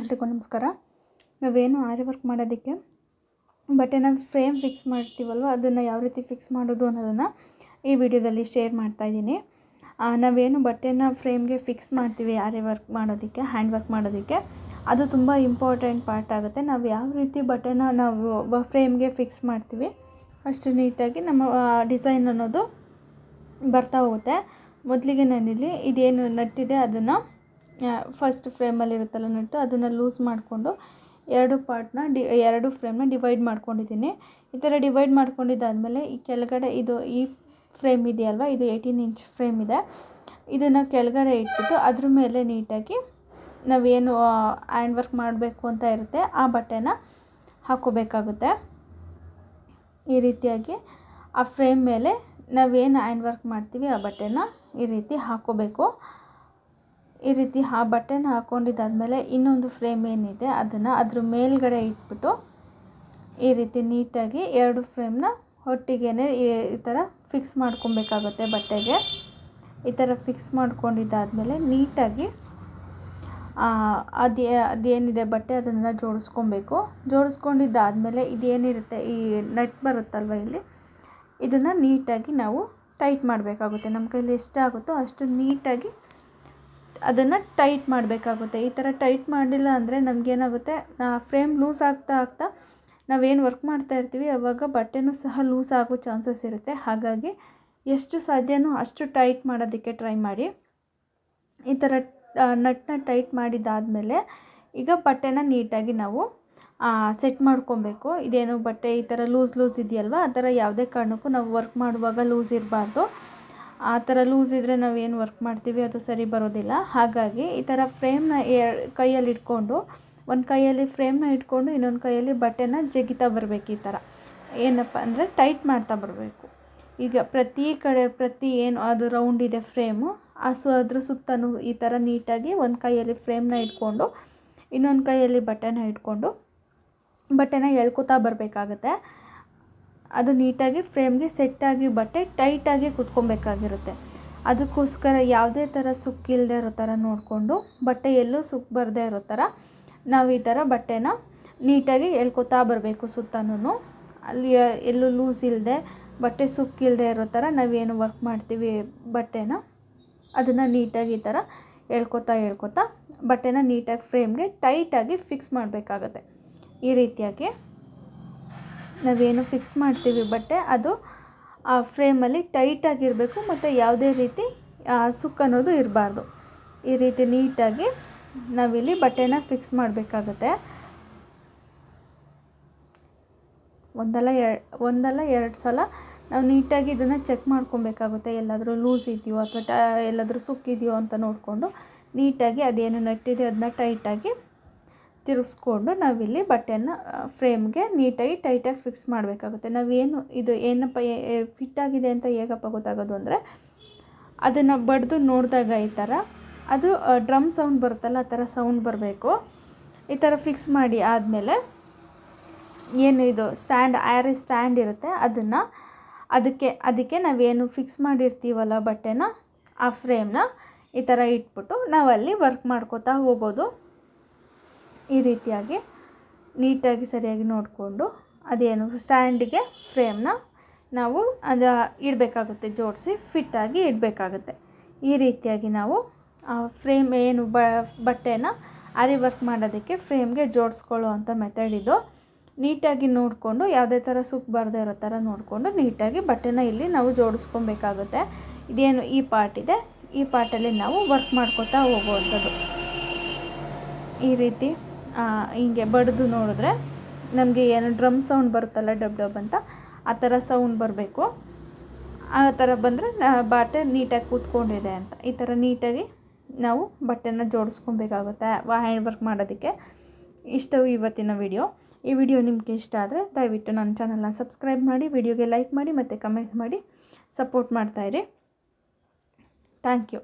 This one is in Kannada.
ಎಲ್ರಿಗೂ ನಮಸ್ಕಾರ. ನಾವೇನು ಆರಿ ವರ್ಕ್ ಮಾಡೋದಕ್ಕೆ ಬಟ್ಟೆನ ಫ್ರೇಮ್ ಫಿಕ್ಸ್ ಮಾಡ್ತೀವಲ್ವ, ಅದನ್ನು ಯಾವ ರೀತಿ ಫಿಕ್ಸ್ ಮಾಡೋದು ಅನ್ನೋದನ್ನು ಈ ವಿಡಿಯೋದಲ್ಲಿ ಶೇರ್ ಮಾಡ್ತಾಯಿದ್ದೀನಿ ನಾವೇನು ಬಟ್ಟೆನ ಫ್ರೇಮ್ಗೆ ಫಿಕ್ಸ್ ಮಾಡ್ತೀವಿ ಆರಿ ವರ್ಕ್ ಮಾಡೋದಕ್ಕೆ, ಹ್ಯಾಂಡ್ ವರ್ಕ್ ಮಾಡೋದಕ್ಕೆ. ಅದು ತುಂಬ ಇಂಪಾರ್ಟೆಂಟ್ ಪಾರ್ಟ್ ಆಗುತ್ತೆ. ನಾವು ಯಾವ ರೀತಿ ಬಟ್ಟೆನ ನಾವು ಫ್ರೇಮ್ಗೆ ಫಿಕ್ಸ್ ಮಾಡ್ತೀವಿ, ಅಷ್ಟು ನೀಟಾಗಿ ನಮ್ಮ ಡಿಸೈನ್ ಅನ್ನೋದು ಬರ್ತಾ ಹೋಗುತ್ತೆ. ಮೊದಲಿಗೆ ನಾನಿಲ್ಲಿ ಇದೇನು ನಟ್ಟಿದೆ ಅದನ್ನು ಫಸ್ಟ್ ಫ್ರೇಮಲ್ಲಿ ಇರುತ್ತಲ್ಲ ನಟ್ಟು, ಅದನ್ನು ಲೂಸ್ ಮಾಡಿಕೊಂಡು ಎರಡು ಪಾರ್ಟ್ನ ಡಿ, ಎರಡು ಫ್ರೇಮ್ನ ಡಿವೈಡ್ ಮಾಡ್ಕೊಂಡಿದ್ದೀನಿ. ಈ ಥರ ಡಿವೈಡ್ ಮಾಡ್ಕೊಂಡಿದ್ದಾದಮೇಲೆ ಈ ಕೆಳಗಡೆ ಇದು ಈ ಫ್ರೇಮ್ ಇದೆಯಲ್ವ, ಇದು ಏಯ್ಟೀನ್ ಇಂಚ್ ಫ್ರೇಮ್ ಇದೆ. ಇದನ್ನು ಕೆಳಗಡೆ ಇಟ್ಬಿಟ್ಟು ಅದ್ರ ಮೇಲೆ ನೀಟಾಗಿ ನಾವೇನು ಹ್ಯಾಂಡ್ ವರ್ಕ್ ಮಾಡಬೇಕು ಅಂತ ಇರುತ್ತೆ, ಆ ಬಟ್ಟೆನ ಹಾಕೋಬೇಕಾಗುತ್ತೆ. ಈ ರೀತಿಯಾಗಿ ಆ ಫ್ರೇಮ್ ಮೇಲೆ ನಾವೇನು ಹ್ಯಾಂಡ್ ವರ್ಕ್ ಮಾಡ್ತೀವಿ, ಆ ಬಟ್ಟೆನ ಈ ರೀತಿ ಹಾಕ್ಕೋಬೇಕು ಈ ರೀತಿ ಆ ಬಟ್ಟೆನ ಹಾಕ್ಕೊಂಡಿದ್ದಾದಮೇಲೆ ಇನ್ನೊಂದು ಫ್ರೇಮ್ ಏನಿದೆ, ಅದನ್ನು ಅದ್ರ ಮೇಲ್ಗಡೆ ಇಟ್ಬಿಟ್ಟು ಈ ರೀತಿ ನೀಟಾಗಿ ಎರಡು ಫ್ರೇಮ್ನ ಒಟ್ಟಿಗೆ ಈ ಥರ ಫಿಕ್ಸ್ ಮಾಡ್ಕೊಬೇಕಾಗುತ್ತೆ ಬಟ್ಟೆಗೆ. ಈ ಥರ ಫಿಕ್ಸ್ ಮಾಡ್ಕೊಂಡಿದ್ದಾದಮೇಲೆ ನೀಟಾಗಿ ಅದು, ಅದೇನಿದೆ ಬಟ್ಟೆ ಅದನ್ನು ಜೋಡಿಸ್ಕೊಬೇಕು. ಜೋಡಿಸ್ಕೊಂಡಿದ್ದಾದಮೇಲೆ ಇದೇನಿರುತ್ತೆ, ಈ ನಟ್ ಬರುತ್ತಲ್ವ ಇಲ್ಲಿ, ಇದನ್ನು ನೀಟಾಗಿ ನಾವು ಟೈಟ್ ಮಾಡಬೇಕಾಗುತ್ತೆ. ನಮ್ಮ ಕೈಲಿ ಎಷ್ಟಾಗುತ್ತೋ ಅಷ್ಟು ನೀಟಾಗಿ ಅದನ್ನು ಟೈಟ್ ಮಾಡಬೇಕಾಗುತ್ತೆ. ಈ ಥರ ಟೈಟ್ ಮಾಡಿಲ್ಲ ಅಂದರೆ ನಮಗೇನಾಗುತ್ತೆ ಫ್ರೇಮ್ ಲೂಸ್ ಆಗ್ತಾ ಆಗ್ತಾ ನಾವೇನು ವರ್ಕ್ ಮಾಡ್ತಾ ಇರ್ತೀವಿ, ಅವಾಗ ಬಟ್ಟೆನೂ ಸಹ ಲೂಸ್ ಆಗೋ ಚಾನ್ಸಸ್ ಇರುತ್ತೆ. ಹಾಗಾಗಿ ಎಷ್ಟು ಸಾಧ್ಯನೋ ಅಷ್ಟು ಟೈಟ್ ಮಾಡೋದಕ್ಕೆ ಟ್ರೈ ಮಾಡಿ. ಈ ಥರ ನಟ್ನ ಟೈಟ್ ಮಾಡಿದ್ದಾದಮೇಲೆ ಈಗ ಬಟ್ಟೆನ ನೀಟಾಗಿ ನಾವು ಸೆಟ್ ಮಾಡ್ಕೊಬೇಕು. ಇದೇನು ಬಟ್ಟೆ ಈ ಥರ ಲೂಸ್ ಲೂಸ್ ಇದೆಯಲ್ವ? ಆ ಥರ ಯಾವುದೇ ಕಾರಣಕ್ಕೂ ನಾವು ವರ್ಕ್ ಮಾಡುವಾಗ ಲೂಸ್ ಇರಬಾರ್ದು. ಆ ಥರ ಲೂಸ್ ಇದ್ದರೆ ನಾವು ಏನು ವರ್ಕ್ ಮಾಡ್ತೀವಿ ಅದು ಸರಿ ಬರೋದಿಲ್ಲ. ಹಾಗಾಗಿ ಈ ಥರ ಫ್ರೇಮ್ನ ಕೈಯಲ್ಲಿ ಇಟ್ಕೊಂಡು, ಒಂದು ಕೈಯಲ್ಲಿ ಫ್ರೇಮ್ನ ಇಟ್ಕೊಂಡು, ಇನ್ನೊಂದು ಕೈಯಲ್ಲಿ ಬಟ್ಟೆನ ಜಗಿತಾ ಬರಬೇಕು ಈ ಥರ. ಏನಪ್ಪ ಅಂದರೆ ಟೈಟ್ ಮಾಡ್ತಾ ಬರಬೇಕು. ಈಗ ಪ್ರತಿ ಕಡೆ, ಪ್ರತಿ ಏನು ಅದು ರೌಂಡ್ ಇದೆ ಫ್ರೇಮು ಆ ಸು ಅದ್ರ ಸುತ್ತಲೂ ಈ ಥರ ನೀಟಾಗಿ ಒಂದು ಕೈಯಲ್ಲಿ ಫ್ರೇಮ್ನ ಇಟ್ಕೊಂಡು, ಇನ್ನೊಂದು ಕೈಯಲ್ಲಿ ಬಟ್ಟೆನ ಇಟ್ಕೊಂಡು, ಬಟ್ಟೆನ ಎಳ್ಕೊತಾ ಬರಬೇಕಾಗತ್ತೆ. ಅದು ನೀಟಾಗಿ ಫ್ರೇಮ್ಗೆ ಸೆಟ್ಟಾಗಿ ಬಟ್ಟೆ ಟೈಟಾಗಿ ಕುತ್ಕೊಬೇಕಾಗಿರುತ್ತೆ. ಅದಕ್ಕೋಸ್ಕರ ಯಾವುದೇ ಥರ ಸುಕ್ಕಿಲ್ಲದೆ ಇರೋ ಥರ ನೋಡಿಕೊಂಡು ಬಟ್ಟೆ ಎಲ್ಲೂ ಸುಕ್ ಬರದೇ ಇರೋ ಥರ ನಾವು ಈ ಥರ ಬಟ್ಟೆನ ನೀಟಾಗಿ ಎಳ್ಕೊತಾ ಬರಬೇಕು ಸುತ್ತನೂ ಅಲ್ಲಿ ಎಲ್ಲೂ ಲೂಸ್ ಇಲ್ಲದೆ ಬಟ್ಟೆ ಸುಕ್ಕಿಲ್ಲದೆ ಇರೋ ಥರ ನಾವೇನು ವರ್ಕ್ ಮಾಡ್ತೀವಿ ಬಟ್ಟೆನ ಅದನ್ನು ನೀಟಾಗಿ ಈ ಥರ ಎಳ್ಕೊತಾ ಎಳ್ಕೊತಾ ಬಟ್ಟೆನ ನೀಟಾಗಿ ಫ್ರೇಮ್ಗೆ ಟೈಟಾಗಿ ಫಿಕ್ಸ್ ಮಾಡಬೇಕಾಗತ್ತೆ. ಈ ರೀತಿಯಾಗಿ ನಾವೇನು ಫಿಕ್ಸ್ ಮಾಡ್ತೀವಿ, ಬಟ್ಟೆ ಅದು, ಆ ಫ್ರೇಮಲ್ಲಿ ಟೈಟಾಗಿರಬೇಕು ಮತ್ತು ಯಾವುದೇ ರೀತಿ ಸುಕ್ ಅನ್ನೋದು ಇರಬಾರ್ದು. ಈ ರೀತಿ ನೀಟಾಗಿ ನಾವಿಲ್ಲಿ ಬಟ್ಟೆನ ಫಿಕ್ಸ್ ಮಾಡಬೇಕಾಗತ್ತೆ. ಒಂದಲ್ಲ ಎ, ಒಂದಲ್ಲ ಎರಡು ಸಲ ನಾವು ನೀಟಾಗಿ ಇದನ್ನು ಚೆಕ್ ಮಾಡ್ಕೊಬೇಕಾಗುತ್ತೆ. ಎಲ್ಲಾದರೂ ಲೂಸ್ ಇದೆಯೋ ಅಥವಾ ಟ, ಎಲ್ಲಾದರೂ ಸುಕ್ಕಿದೆಯೋ ಅಂತ ನೋಡಿಕೊಂಡು ನೀಟಾಗಿ ಅದೇನು ನಟ್ಟಿದೆ, ಅದನ್ನ ಟೈಟಾಗಿ ತಿರುಗಿಸ್ಕೊಂಡು ನಾವಿಲ್ಲಿ ಬಟ್ಟೆನ ಫ್ರೇಮ್ಗೆ ನೀಟಾಗಿ ಟೈಟಾಗಿ ಫಿಕ್ಸ್ ಮಾಡಬೇಕಾಗುತ್ತೆ. ನಾವೇನು ಇದು ಏನಪ್ಪ ಫಿಟ್ಟಾಗಿದೆ ಅಂತ ಹೇಗಪ್ಪ ಗೊತ್ತಾಗೋದು ಅಂದರೆ, ಅದನ್ನು ಬಡ್ದು ನೋಡಿದಾಗ ಈ ಥರ, ಅದು ಡ್ರಮ್ ಸೌಂಡ್ ಬರುತ್ತಲ್ಲ ಆ ಥರ ಸೌಂಡ್ ಬರಬೇಕು. ಈ ಥರ ಫಿಕ್ಸ್ ಮಾಡಿ ಆದಮೇಲೆ ಏನು ಇದು ಸ್ಟ್ಯಾಂಡ್ ಆ್ಯರಿ ಸ್ಟ್ಯಾಂಡ್ ಇರುತ್ತೆ, ಅದನ್ನು, ಅದಕ್ಕೆ ಅದಕ್ಕೆ ನಾವೇನು ಫಿಕ್ಸ್ ಮಾಡಿರ್ತೀವಲ್ಲ ಬಟ್ಟೆನ, ಆ ಫ್ರೇಮ್ನ ಈ ಥರ ಇಟ್ಬಿಟ್ಟು ನಾವಲ್ಲಿ ವರ್ಕ್ ಮಾಡ್ಕೋತಾ ಹೋಗೋದು. ಈ ರೀತಿಯಾಗಿ ನೀಟಾಗಿ ಸರಿಯಾಗಿ ನೋಡಿಕೊಂಡು ಅದೇನು ಸ್ಟ್ಯಾಂಡಿಗೆ ಫ್ರೇಮ್ನ ನಾವು ಅದು ಇಡಬೇಕಾಗುತ್ತೆ, ಜೋಡಿಸಿ ಫಿಟ್ಟಾಗಿ ಇಡಬೇಕಾಗುತ್ತೆ. ಈ ರೀತಿಯಾಗಿ ನಾವು ಆ ಫ್ರೇಮ್ ಏನು ಬ ಬಟ್ಟೆನ ಆರಿ ವರ್ಕ್ ಮಾಡೋದಕ್ಕೆ ಫ್ರೇಮ್ಗೆ ಜೋಡಿಸ್ಕೊಳ್ಳೋ ಅಂಥ ಮೆಥಡ್ ಇದು. ನೀಟಾಗಿ ನೋಡಿಕೊಂಡು ಯಾವುದೇ ಥರ ಸುಕ್ ಬರದೇ ಇರೋ ಥರ ನೋಡಿಕೊಂಡು ನೀಟಾಗಿ ಬಟ್ಟೆನ ಇಲ್ಲಿ ನಾವು ಜೋಡಿಸ್ಕೊಬೇಕಾಗುತ್ತೆ. ಇದೇನು ಈ ಪಾರ್ಟ್ ಇದೆ. ಈ ಪಾರ್ಟಲ್ಲಿ ನಾವು ವರ್ಕ್ ಮಾಡ್ಕೋತಾ ಹೋಗುವಂಥದ್ದು. ಈ ರೀತಿ ಹಿಂಗೆ ಬಡಿದು ನೋಡಿದ್ರೆ ನಮಗೆ ಏನು ಡ್ರಮ್ ಸೌಂಡ್ ಬರುತ್ತಲ್ಲ ಡಬ್ ಡಬ್ ಅಂತ, ಆ ಥರ ಸೌಂಡ್ ಬರಬೇಕು. ಆ ಥರ ಬಂದರೆ ಬಟ್ಟೆ ನೀಟಾಗಿ ಕೂತ್ಕೊಂಡಿದೆ ಅಂತ. ಈ ಥರ ನೀಟಾಗಿ ನಾವು ಬಟ್ಟೆನ ಜೋಡಿಸ್ಕೊಬೇಕಾಗುತ್ತೆ ಹ್ಯಾಂಡ್ ವರ್ಕ್ ಮಾಡೋದಕ್ಕೆ. ಇಷ್ಟವು ಇವತ್ತಿನ ವಿಡಿಯೋ. ಈ ವಿಡಿಯೋ ನಿಮಗೆ ಇಷ್ಟ ಆದರೆ ದಯವಿಟ್ಟು ನನ್ನ ಚಾನಲ್ನ ಸಬ್ಸ್ಕ್ರೈಬ್ ಮಾಡಿ, ವಿಡಿಯೋಗೆ ಲೈಕ್ ಮಾಡಿ ಮತ್ತು ಕಮೆಂಟ್ ಮಾಡಿ ಸಪೋರ್ಟ್ ಮಾಡ್ತಾಯಿರಿ ಥ್ಯಾಂಕ್ ಯು.